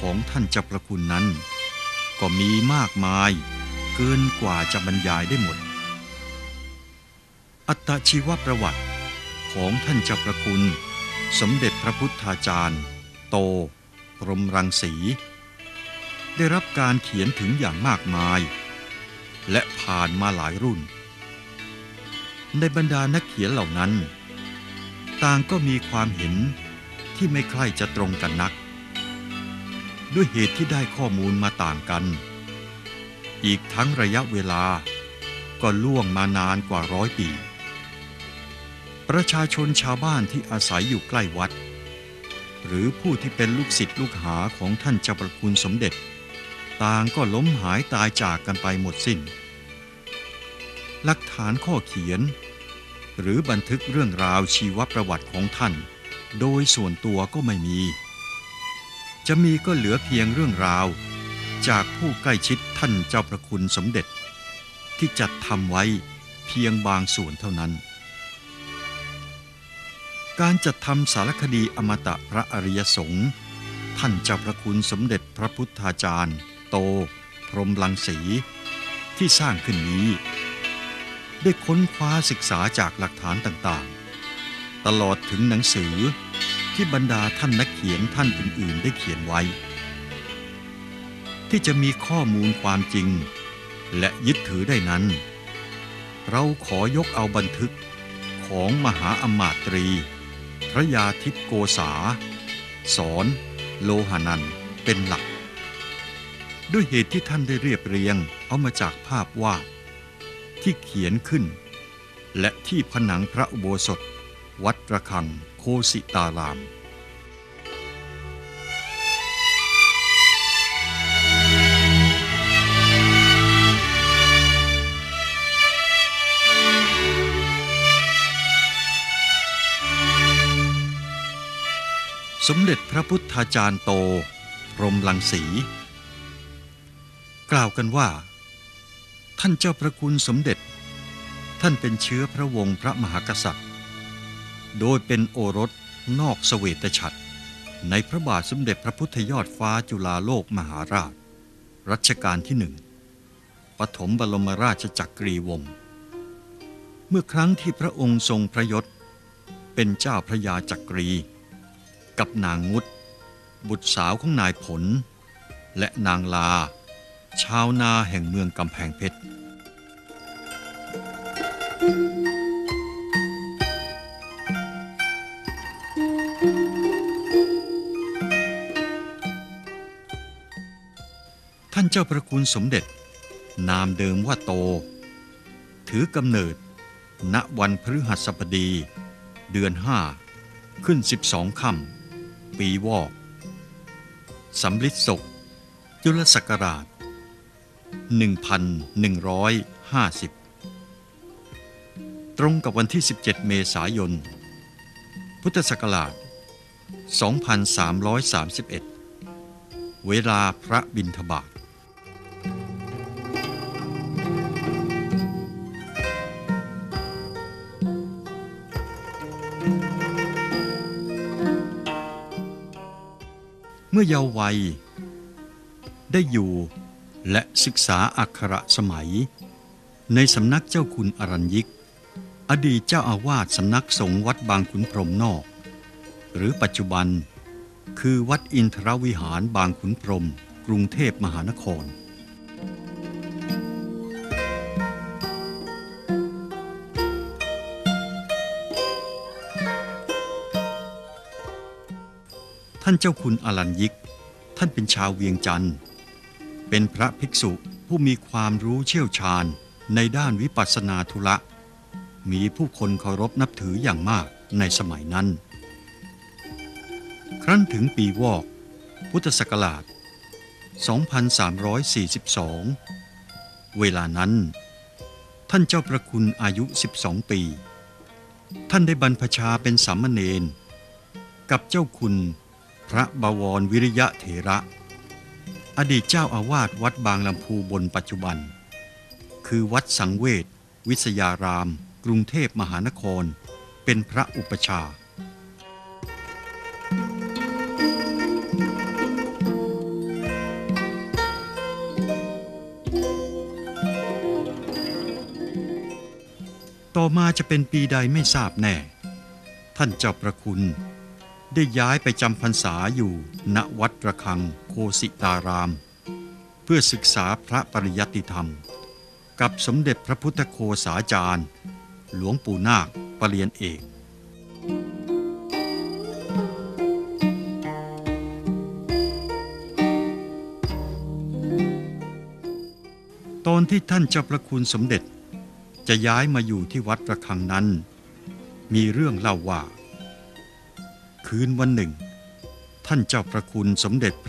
ของท่านเจ้าประคุณนั้น ก็มีมากมาย เกินกว่าจะบรรยายได้หมด อัตชีวประวัติของท่านเจ้าประคุณ สมเด็จพระพุทธาจารย์ โตพรมรังสี ได้รับการเขียนถึงอย่างมากมาย และผ่านมาหลายรุ่น ในบรรดานักเขียนเหล่านั้น ต่างก็มีความเห็นที่ไม่ใคร่จะตรงกันนัก ด้วยเหตุที่ได้ข้อมูลมาต่างกัน อีกทั้งระยะเวลาก็ล่วงมานานกว่าร้อยปี ประชาชนชาวบ้านที่อาศัยอยู่ใกล้วัด หรือผู้ที่เป็นลูกศิษย์ลูกหาของท่านเจ้าประคุณสมเด็จ ต่างก็ล้มหายตายจากกันไปหมดสิ้น หลักฐานข้อเขียน หรือบันทึกเรื่องราวชีวประวัติของท่าน โดยส่วนตัวก็ไม่มี จะมีก็เหลือเพียงเรื่องราว จากผู้ใกล้ชิดท่านเจ้าประคุณสมเด็จ ที่จัดทำไว้เพียงบางส่วนเท่านั้น การจัดทำสารคดีอมตะพระอริยสงฆ์ท่านเจ้าพระคุณสมเด็จพระพุทธาจารย์ โต พรหมลังสี ที่สร้างขึ้นนี้ ได้ค้นคว้าศึกษาจากหลักฐานต่างๆ ตลอดถึงหนังสือ ที่บรรดาท่านนักเขียนท่านอื่นๆ ได้เขียนไว้ ที่จะมีข้อมูลความจริง และยึดถือได้นั้น เราขอยกเอาบันทึกของมหาอมาตรี พระยาทิพโกษา สอนโลหานันเป็นหลัก ด้วยเหตุที่ท่านได้เรียบเรียงเอามาจากภาพวาดที่เขียนขึ้น และที่ผนังพระอุโบสถ วัดระฆัง โคสิตารามสมเด็จพระพุทธาจารย์โต พรมลังสี กล่าวกันว่า ท่านเจ้าพระคุณสมเด็จ ท่านเป็นเชื้อพระวงศ์พระมหากษัตริย์ โดยเป็นโอรสนอกเสวตฉัตรในพระบาทสมเด็จพระพุทธยอดฟ้าจุฬาโลกมหาราช รัชกาลที่หนึ่งปฐมบรมราชจักรีวงศ์เมื่อครั้งที่พระองค์ทรงพระยศ เป็นเจ้าพระยาจักรี กับนางงุดบุตรสาวของนายผล และนางลา ชาวนาแห่งเมืองกำแพงเพชร เจ้าประคุณสมเด็จ นามเดิมว่าโต ถือกำเนิด ณวันพฤหัสบดี เดือนห้าขึ้น12ค่ำปีวอกสำลิดศกยุลศักราช 1150 ตรงกับวันที่ 17 เมษายน พุทธศักราช 2331 เวลาพระบิณฑบาต มื่อเยาว์วัย ได้อยู่และศึกษาอักขระสมัย ในสำนักเจ้าคุณอรัญยิก อดีตเจ้าอาวาสสำนักสงฆ์วัดบางขุนพรหมนอก หรือปัจจุบันคือวัดอินทรวิหารบางขุนพรหมกรุงเทพมหานครานเจ้าคุณอลันยิก ท่านเป็นชาวเวียงจันทร์เป็นพระภิกษุผู้มีความรู้เชี่ยวชาญในด้านวิปัสสนาธุระ มีผู้คนเคารพนับถืออย่างมากในสมัยนั้น ครั้นถึงปีวอก พุทธศักราช 2342 เวลานั้น ท่านเจ้าประคุณอายุ 12 ปี ท่านได้บรรพชาเป็นสามเณรกับเจ้าคุณ พระบวรวิริยะเถระ อดีตเจ้าอาวาสวัดบางลำพูบนปัจจุบัน คือวัดสังเวชวิสยาราม กรุงเทพมหานคร เป็นพระอุปชาต่อมาจะเป็นปีใดไม่ทราบแน่ ท่านเจ้าประคุณ ได้ย้ายไปจำพรรษาอยู่ณวัดระฆังโคสิตาราม เพื่อศึกษาพระปริยัติธรรม กับสมเด็จพระพุทธโคสาจารย์ หลวงปู่นาคปรเริยนเอกตอนที่ท่านเจ้าประคุณสมเด็จ จะย้ายมาอยู่ที่วัดระฆังนั้น มีเรื่องเล่าว่า คืนวันหนึ่ง ท่านเจ้าพระคุณสมเด็จพระ